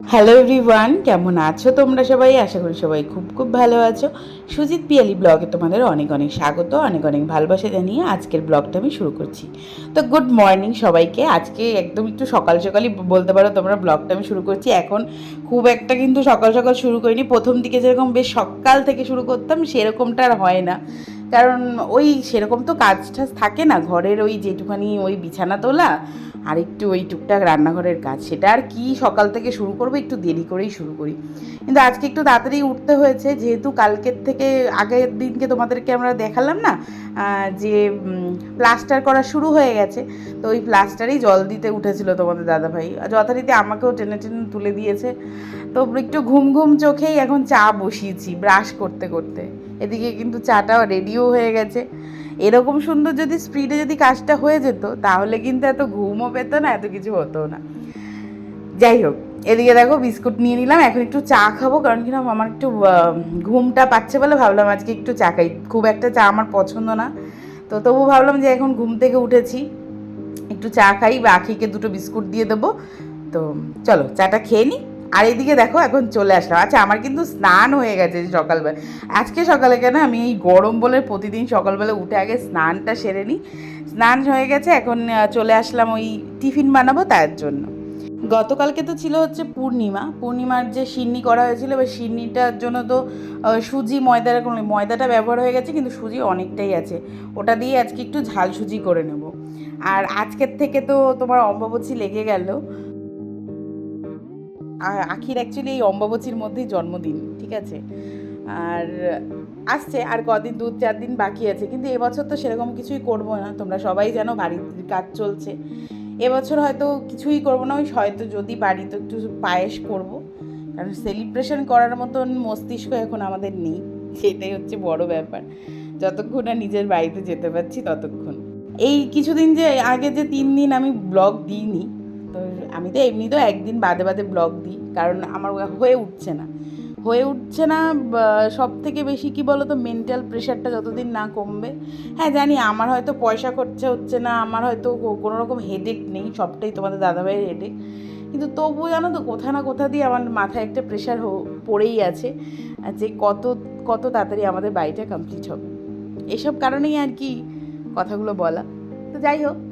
Hello everyone কেমন আছো তোমরা সবাই? আশা করি সবাই খুব খুব ভালো আছো। সুজিত পিয়ালি ব্লগে তোমাদের অনেক অনেক স্বাগত, অনেক অনেক ভালোবাসা জানিয়ে আজকের ব্লগটা আমি শুরু করছি। তো গুড মর্নিং সবাইকে। আজকে একদম একটু সকাল সকালই বলতে পারো তোমরা ব্লগটা আমি শুরু করছি। এখন খুব একটা কিন্তু সকাল সকাল শুরু করিনি। প্রথম দিকে যেরকম বেশ সকাল থেকে শুরু করতাম, সেরকমটা আর হয় না। কারণ ওই সেরকম তো কাজ টাজ থাকে না। ঘরের ওই যেটুখানি ওই বিছানা তোলা আর একটু ওই টুকটাক রান্নাঘরের কাজ, সেটা আর কি সকাল থেকে শুরু করব, একটু দেরি করেই শুরু করি। কিন্তু আজকে একটু তাড়াতাড়ি উঠতে হয়েছে, যেহেতু কালকের থেকে আগের দিনকে তোমাদেরকে আমরা দেখালাম না যে প্লাস্টার করা শুরু হয়ে গেছে। তো ওই প্লাস্টারেই জল দিতে উঠেছিল তোমাদের দাদাভাই। যথারীতি আমাকেও টেনে টেনে তুলে দিয়েছে। তো একটু ঘুম ঘুম চোখেই এখন চা বসিয়েছি, ব্রাশ করতে করতে। এদিকে কিন্তু চাটাও রেডিও হয়ে গেছে। এরকম সুন্দর যদি স্পিডে যদি কাজটা হয়ে যেত, তাহলে কিন্তু এত ঘুমও পেতো না, এত কিছু হতো না। যাই হোক, এদিকে দেখো বিস্কুট নিয়ে নিলাম, এখন একটু চা খাব, কারণ কিনা আমার একটু ঘুমটা পাচ্ছে বলে ভাবলাম আজকে একটু চা খাই। খুব একটা চা আমার পছন্দ না। তো তবু ভাবলাম যে এখন ঘুম থেকে উঠেছি, একটু চা খাই বা আখিকে দুটো বিস্কুট দিয়ে দেবো। তো চলো, চাটা খেয়ে নিই আর এইদিকে দেখো, এখন চলে আসলাম। আচ্ছা আমার কিন্তু স্নান হয়ে গেছে সকালবেলা। আজকে সকালে কেন আমি এই গরম বলে প্রতিদিন সকালবেলা উঠে আগে স্নানটা সেরে নিই। স্নান হয়ে গেছে, এখন চলে আসলাম ওই টিফিন বানাবো তার জন্য। গতকালকে তো ছিল হচ্ছে পূর্ণিমা। পূর্ণিমার যে সিন্নি করা হয়েছিল, এবার সিন্নিটার জন্য তো সুজি, ময়দার কোনো ময়দাটা ব্যবহার হয়ে গেছে, কিন্তু সুজি অনেকটাই আছে। ওটা দিয়ে আজকে একটু ঝাল সুজি করে নেব। আর আজকের থেকে তো তোমার অম্বাবচী লেগে গেল। আখির অ্যাকচুয়ালি এই অম্বাবচীর মধ্যেই জন্মদিন, ঠিক আছে? আর আসছে, আর কদিন, দু, চার দিন বাকি আছে, কিন্তু এবছর তো সেরকম কিছুই করব না। তোমরা সবাই জানো বাড়ির কাজ চলছে। এবছর হয়তো কিছুই করব না, ওই হয়তো যদি বাড়িতে একটু পায়েস করব। কারণ সেলিব্রেশন করার মতন মস্তিষ্ক এখন আমাদের নেই। সেটাই হচ্ছে বড় ব্যাপার। যতক্ষণ না নিজের বাড়িতে যেতে পারছি ততক্ষণ। এই কিছুদিন যে, আগে যে তিন দিন আমি ব্লগ দিইনি তো আমি তো এমনিতেও একদিন বাদে বাদে ব্লগ দিই, কারণ আমার হয়ে উঠছে না। হয়ে উঠছে না সব থেকে বেশি কি বলো তো মেন্টাল প্রেশারটা যতদিন না কমবে। হ্যাঁ জানি আমার হয়তো পয়সা খরচা হচ্ছে না, আমার হয়তো কোনো রকম হেডেক নেই, সবটাই তোমাদের দাদাভাইয়ের হেডেক কিন্তু তবুও জানো তো, কোথা না কোথা দিয়ে আমার মাথায় একটা প্রেশার পড়েই আছে যে কত কত তাড়াতাড়ি আমাদের বাড়িটা কমপ্লিট হবে। এসব কারণেই আর কি কথাগুলো বলা। তো যাই হোক তে-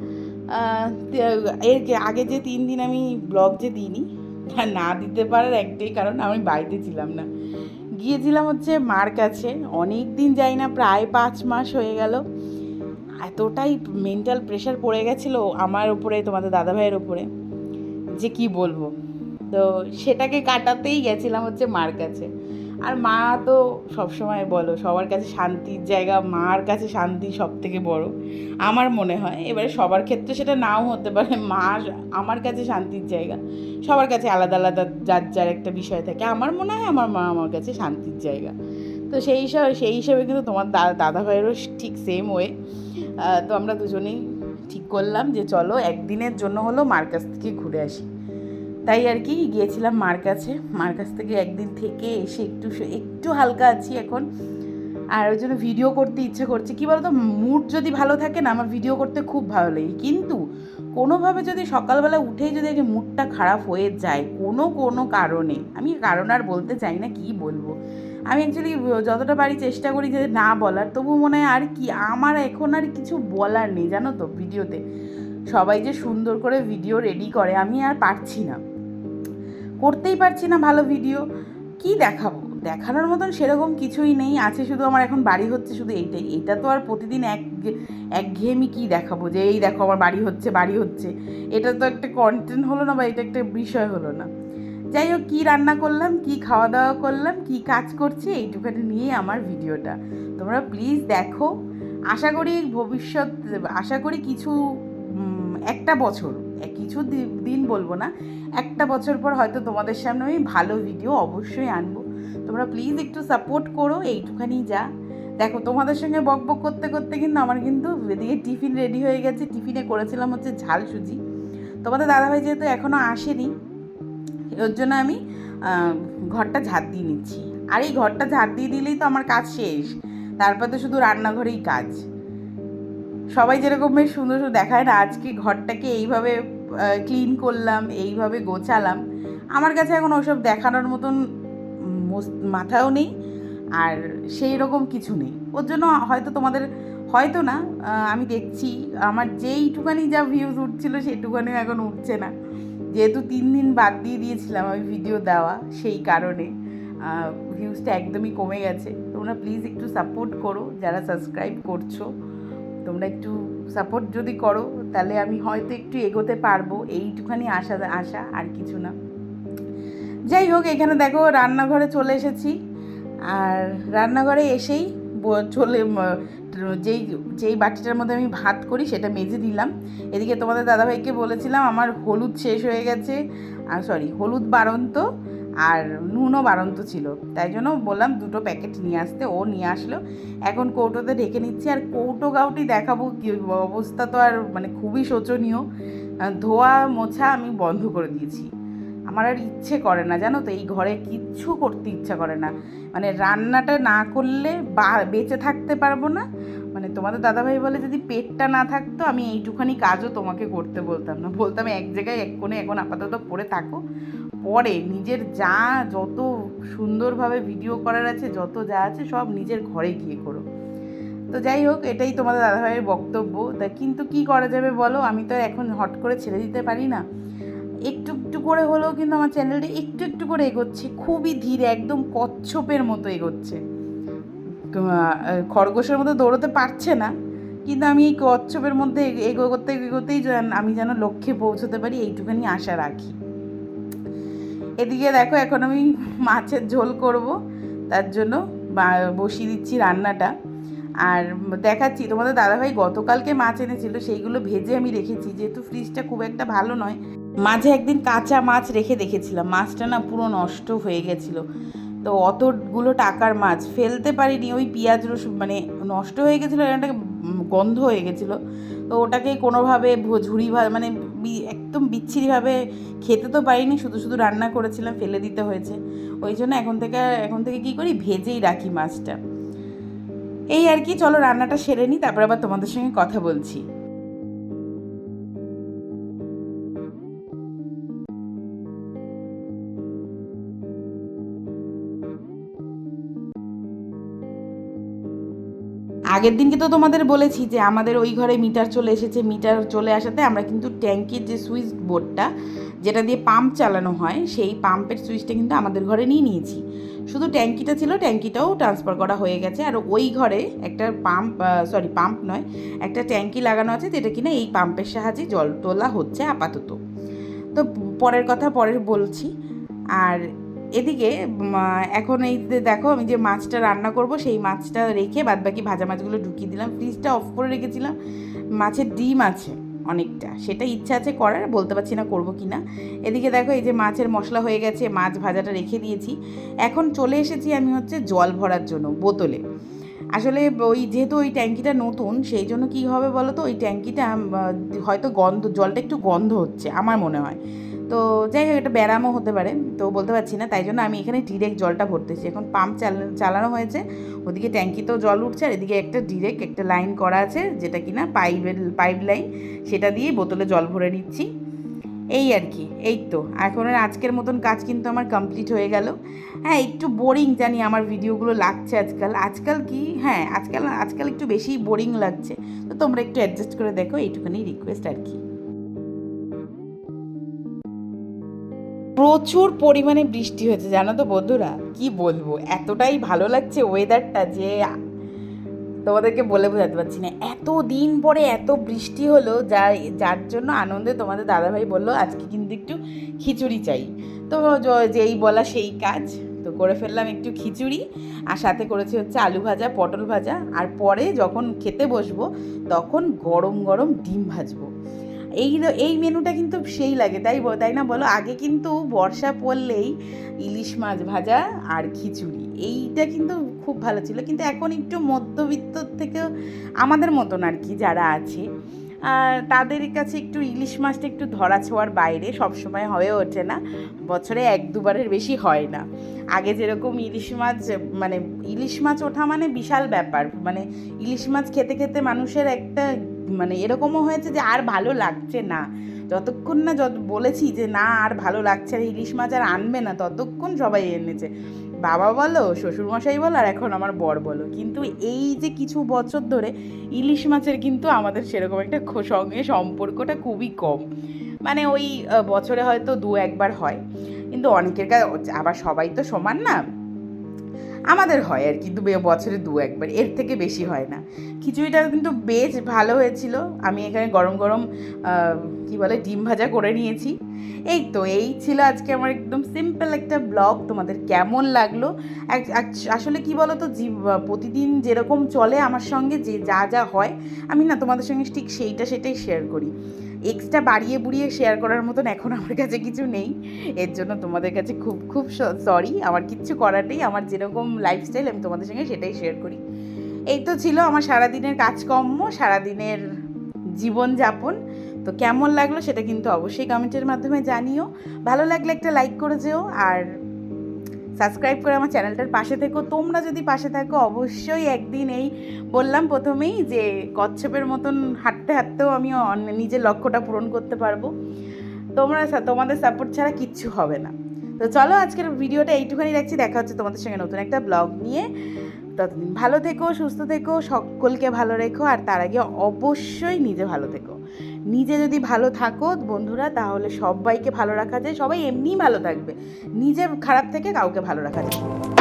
এর আগে যে তিন দিন আমি ব্লগ যে দিইনি, তা না দিতে পারার একটাই কারণ আমি বাড়িতে ছিলাম না। গিয়েছিলাম হচ্ছে মার কাছে, অনেক দিন যাই না, প্রায় পাঁচ মাস হয়ে গেল। এতটাই মেন্টাল প্রেশার পড়ে গেছিল আমার উপরে, তোমাদের দাদাভাইয়ের উপরে, যে কি বলব? তো সেটাকে কাটাতেই গেছিলাম হচ্ছে মার কাছে। আর মা তো সবসময় বলো, সবার কাছে শান্তির জায়গা, মার কাছে শান্তি সব থেকে বড়। আমার মনে হয়, এবারে সবার ক্ষেত্রে সেটা নাও হতে পারে, মা আমার কাছে শান্তির জায়গা। সবার কাছে আলাদা আলাদা যার যার একটা বিষয় থাকে। আমার মনে হয় আমার মা আমার কাছে শান্তির জায়গা। তো সেই হিসাবে সেই হিসাবে কিন্তু তোমার দাদা ভাইয়েরও ঠিক সেম ওয়ে তো আমরা দুজনেই ঠিক করলাম যে চলো, একদিনের জন্য হলো মার কাছ থেকে ঘুরে আসি। তাই আর কি গিয়েছিলাম মার কাছে। মার কাছ থেকে একদিন থেকে এসে একটু একটু হালকা আছি এখন। আর ওই জন্য ভিডিও করতে ইচ্ছে করছে। কী বলতো? মুড যদি ভালো থাকে না, আমার ভিডিও করতে খুব ভালো লাগে। কিন্তু কোনোভাবে যদি সকালবেলা উঠেই যদি আগে মুডটা খারাপ হয়ে যায়, কোনো কোনো কারণে, আমি কারণ আর বলতে চাই না, কী বলব? আমি অ্যাকচুয়ালি যতটা পারি চেষ্টা করি যে না বলার। তবু মনে হয় আর কি, আমার এখন আর কিছু বলার নেই, জানো তো ভিডিওতে সবাই যে সুন্দর করে ভিডিও রেডি করে, আমি আর পারছি না। করতেই পারছি না ভালো ভিডিও কি দেখাবো? দেখানোর মতন সেরকম কিছুই নেই, আছে শুধু আমার এখন বাড়ি হচ্ছে শুধু এইটাই। এটা তো আর প্রতিদিন এক একঘেয়েমি কী দেখাবো? যে এই দেখো আমার বাড়ি হচ্ছে বাড়ি হচ্ছে। এটা তো একটা কন্টেন্ট হলো না বা এটা একটা বিষয় হলো না। যাই হোক, কী রান্না করলাম, কী খাওয়া দাওয়া করলাম, কী কাজ করছি, এইটুখানি নিয়ে আমার ভিডিওটা। তোমরা প্লিজ দেখো। আশা করি ভবিষ্যৎ আশা করি কিছু একটা বছর কিছু দিন বলব না। একটা বছর পর হয়তো তোমাদের সামনে আমি ভালো ভিডিও অবশ্যই আনব। তোমরা প্লিজ একটু সাপোর্ট করো, এইটুখানি যা। দেখো, তোমাদের সঙ্গে বক বক করতে করতে কিন্তু আমার কিন্তু এদিকে টিফিন রেডি হয়ে গেছে। টিফিনে করেছিলাম হচ্ছে ঝাল সুজি। তোমাদের দাদাভাই যেহেতু এখনও আসেনি, ওর জন্য আমি ঘরটা ঝাড় দিয়ে নিচ্ছি। আর এই ঘরটা ঝাড় দিয়ে দিলেই তো আমার কাজ শেষ। তারপর তো শুধু রান্নাঘরেই কাজ। সবাই যেরকম বেশ সুন্দর সুন্দর দেখায় না, আজকে ঘরটাকে এইভাবে ক্লিন করলাম, এইভাবে গোছালাম। আমার কাছে এখন ওসব দেখানোর মতন মাথাও নেই, আর সেই রকম কিছু নেই। ওর জন্য হয়তো তোমাদের, হয়তো না আমি দেখছি, আমার যেইটুখানি যা ভিউজ উঠছিল সেইটুখানি এখন উঠছে না। যেহেতু তিন দিন বাদ দিয়ে দিয়েছিলাম আমি ভিডিও দেওয়া, সেই কারণে ভিউজটা একদমই কমে গেছে। তোমরা প্লিজ একটু সাপোর্ট করো, যারা সাবস্ক্রাইব করছ। তোমরা একটু সাপোর্ট যদি করো, তাহলে আমি হয়তো একটু এগোতে পারব। এইটুখানি আশা আশা, আর কিছু না। যাই হোক, এখানে দেখো রান্নাঘরে চলে এসেছি। আর রান্নাঘরে এসেই চলে যেই যেই বাটিটার মধ্যে আমি ভাত করি, সেটা মেজে দিলাম। এদিকে তোমাদের দাদাভাইকে বলেছিলাম, আমার হলুদ শেষ হয়ে গেছে। আর সরি হলুদ বাড়ন্ত আর নুনও বাড়ন্ত ছিল। তাই জন্য বললাম দুটো প্যাকেট নিয়ে আসতে, ও নিয়ে আসলো। এখন কৌটোতে ঢেকে নিচ্ছি, আর কৌটো গাউটি দেখাবো কি অবস্থা তো আর মানে খুবই শোচনীয়। ধোয়া মোছা আমি বন্ধ করে দিয়েছি। আমার আর ইচ্ছে করে না, জানো তো, এই ঘরে কিচ্ছু করতে ইচ্ছা করে না। মানে রান্নাটা না করলে বা, বেঁচে থাকতে পারব না। মানে তোমাদের দাদাভাই বলে যদি পেটটা না থাকতো, আমি এইটুখানি কাজও তোমাকে করতে বলতাম না। বলতাম এক জায়গায় এক কোণে, এখন আপাতত পড়ে থাকো। পরে নিজের যা যত সুন্দরভাবে ভিডিও করার আছে, যত যা আছে, সব নিজের ঘরে গিয়ে করো। তো যাই হোক, এটাই তোমাদের দাদাভাইয়ের বক্তব্য। তা কিন্তু কি করা যাবে বলো? আমি তো এখন হট করে ছেড়ে দিতে পারি না। একটু একটু করে হলেও কিন্তু আমার চ্যানেলটি একটু একটু করে এগোচ্ছে। খুবই ধীরে, একদম কচ্ছপের মতো এগোচ্ছে। খরগোশের মতো দৌড়তে পারছে না। কিন্তু আমি এই কচ্ছপের মধ্যে এগ- এগোতে এগোতেই আমি যেন লক্ষ্যে পৌঁছতে পারি এইটুখানি আশা রাখি। এদিকে দেখো, এখন আমি মাছের ঝোল করব, তার জন্য বসিয়ে দিচ্ছি রান্নাটা। আর দেখাচ্ছি, তোমাদের দাদাভাই গতকালকে মাছ এনেছিল, সেইগুলো ভেজে আমি রেখেছি, যেহেতু ফ্রিজটা খুব একটা ভালো নয়। মাঝে একদিন কাঁচা মাছ রেখে দেখেছিলাম, মাছটা না পুরো নষ্ট হয়ে গেছিল। তো অতগুলো টাকার মাছ ফেলতে পারিনি। ওই পেঁয়াজ রসুন মানে নষ্ট হয়ে গেছিল একটা গন্ধ হয়ে গেছিল। তো ওটাকে কোনোভাবে ঝুড়ি ভা মানে একদম বিচ্ছিরিভাবে খেতে তো পারিনি, শুধু শুধু রান্না করেছিলাম, ফেলে দিতে হয়েছে। ওই জন্য এখন থেকে এখন থেকে কী করি? ভেজেই রাখি মাছটা। এই আর কি, চলো রান্নাটা সেরে নিই তারপর আবার তোমাদের সঙ্গে কথা বলছি। আগের দিনকে তো তোমাদের বলেছি যে আমাদের ওই ঘরে মিটার চলে এসেছে, মিটার চলে আসাতে আমরা কিন্তু ট্যাঙ্কির যে সুইচ বোর্ডটা, যেটা দিয়ে পাম্প চালানো হয়, সেই পাম্পের সুইচটা কিন্তু আমাদের ঘরে নিয়ে নিয়েছি। শুধু ট্যাঙ্কিটা ছিল, ট্যাঙ্কিটাও ট্রান্সফার করা হয়ে গেছে। আর ওই ঘরে একটা পাম্প সরি পাম্প নয়, একটা ট্যাঙ্কি লাগানো আছে যেটা কিনা এই পাম্পের সাহায্যে জল তোলা হচ্ছে আপাতত। তো পরের কথা পরে বলছি। আর এদিকে এখন এই দেখো আমি যে মাছটা রান্না করব, সেই মাছটা রেখে বাদবাকি ভাজা মাছগুলো ঢুকিয়ে দিলাম। ফ্রিজটা অফ করে রেখেছিলাম। মাছের ডিম আছে অনেকটা। সেটা ইচ্ছা আছে করার, বলতে পারছি না করব কি না এদিকে দেখো এই যে মাছের মশলা হয়ে গেছে, মাছ ভাজাটা রেখে দিয়েছি। এখন চলে এসেছি আমি হচ্ছে জল ভরার জন্য, বোতলে। আসলে ওই যেহেতু ওই ট্যাঙ্কিটা নতুন, সেই জন্য কী হবে বলো তো ওই ট্যাঙ্কিটা হয়তো গন্ধ, জলটা একটু গন্ধ হচ্ছে, আমার মনে হয়। তো যাই হোক এটা ব্যারামও হতে পারে, তো বলতে পারছি না, তাই জন্য আমি এখানে ডিরেক্ট জলটা ভরতেছি। এখন পাম্প চালানো হয়েছে, ওদিকে ট্যাঙ্কিতেও জল উঠছে, আর এদিকে একটা ডিরেক্ট একটা লাইন করা আছে, যেটা কিনা পাইপের পাইপ লাইন সেটা দিয়ে বোতলে জল ভরে নিচ্ছি। এই আর কি, এই তো, এখন আর আজকের মতন কাজ কিন্তু আমার কমপ্লিট হয়ে গেল। হ্যাঁ একটু বোরিং জানি, আমার ভিডিওগুলো লাগছে আজকাল। আজকাল কি হ্যাঁ আজকাল আজকাল একটু বেশি বোরিং লাগছে। তো তোমরা একটু অ্যাডজাস্ট করে দেখো, এইটুখানি রিকোয়েস্ট আর কি। প্রচুর পরিমাণে বৃষ্টি হয়েছে, জানো তো বন্ধুরা? কি বলব? এতটাই ভালো লাগছে ওয়েদারটা যে তোমাদেরকে বলে বোঝাতে পারছি না। এত দিন পরে এত বৃষ্টি হলো যা যার জন্য আনন্দে তোমাদের দাদাভাই বলল, আজকে কিন্তু একটু খিচুড়ি চাই। তো যেই বলা সেই কাজ, তো করে ফেললাম একটু খিচুড়ি, আর সাথে করেছি হচ্ছে আলু ভাজা, পটল ভাজা, আর পরে যখন খেতে বসবো, তখন গরম গরম ডিম ভাজবো। এই এই মেনুটা কিন্তু সেই লাগে, তাই তাই না বলো? আগে কিন্তু বর্ষা পড়লেই ইলিশ মাছ ভাজা আর খিচুড়ি, এইটা কিন্তু খুব ভালো ছিল। কিন্তু এখন একটু মধ্যবিত্ত থেকেও আমাদের মতন আর কি যারা আছে তাদের কাছে একটু ইলিশ মাছটা একটু ধরা ছোঁয়ার বাইরে সবসময় হয়ে ওঠে না, বছরে এক দুবারের বেশি হয় না। আগে যেরকম ইলিশ মাছ মানে ইলিশ মাছ ওঠা মানে বিশাল ব্যাপার মানে ইলিশ মাছ খেতে খেতে মানুষের একটা মানে এরকমও হয়েছে যে আর ভালো লাগছে না। যতক্ষণ না যত বলেছি যে না, আর ভালো লাগছে আর ইলিশ মাছ আর আনবে না, ততক্ষণ সবাই এনেছে। বাবা বলো, শ্বশুরমশাই বলো, আর এখন আমার বর বলো। কিন্তু এই যে কিছু বছর ধরে ইলিশ মাছের কিন্তু আমাদের সেরকম একটা সঙ্গে সম্পর্কটা খুবই কম। মানে ওই বছরে হয়তো দু একবার হয়। কিন্তু অনেকের কাছে আবার সবাই তো সমান না। আমাদের হয় আর কি দু বছরে দু একবার, এর থেকে বেশি হয় না। খিচুড়িটা কিন্তু বেশ ভালো হয়েছিল। আমি এখানে গরম গরম কি বলে, ডিম ভাজা করে নিয়েছি। এই তো, এই ছিল আজকে আমার একদম সিম্পল একটা ব্লগ তোমাদের কেমন লাগল? আসলে কি বলো তো প্রতিদিন যেরকম চলে আমার সঙ্গে, যে যা যা হয়, আমি না তোমাদের সঙ্গে ঠিক সেইটা সেটাই শেয়ার করি। এক্সট্রা বাড়িয়ে বুড়িয়ে শেয়ার করার মতন এখন আমার কাছে কিছু নেই। এর জন্য তোমাদের কাছে খুব খুব সরি আমার কিচ্ছু করাটাই আমার যেরকম লাইফস্টাইল আমি তোমাদের সঙ্গে সেটাই শেয়ার করি। এই তো ছিল আমার সারাদিনের কাজকর্ম, সারাদিনের জীবনযাপন। তো কেমন লাগল সেটা কিন্তু অবশ্যই কমেন্টের মাধ্যমে জানিও। ভালো লাগলে একটা লাইক করে যেও আর সাবস্ক্রাইব করে আমার চ্যানেলটার পাশে থেকো। তোমরা যদি পাশে থাকো, অবশ্যই একদিন এই বললাম প্রথমেই যে কচ্ছপের মতন হাঁটতে হাঁটতেও আমি নিজের লক্ষ্যটা পূরণ করতে পারব। তোমরা তোমাদের সাপোর্ট ছাড়া কিচ্ছু হবে না। তো চলো আজকের ভিডিওটা এইটুখানি রাখছি। দেখা হচ্ছে তোমাদের সঙ্গে নতুন একটা ব্লগ নিয়ে। ততদিন ভালো থেকো, সুস্থ থেকো, সকলকে ভালো রেখো, আর তার আগে অবশ্যই নিজে ভালো থেকো। নিজে যদি ভালো থাকো বন্ধুরা, তাহলে সবাইকে ভালো রাখা যায়। সবাই এমনিই ভালো থাকবে। নিজে খারাপ থেকে কাউকে ভালো রাখা যায়।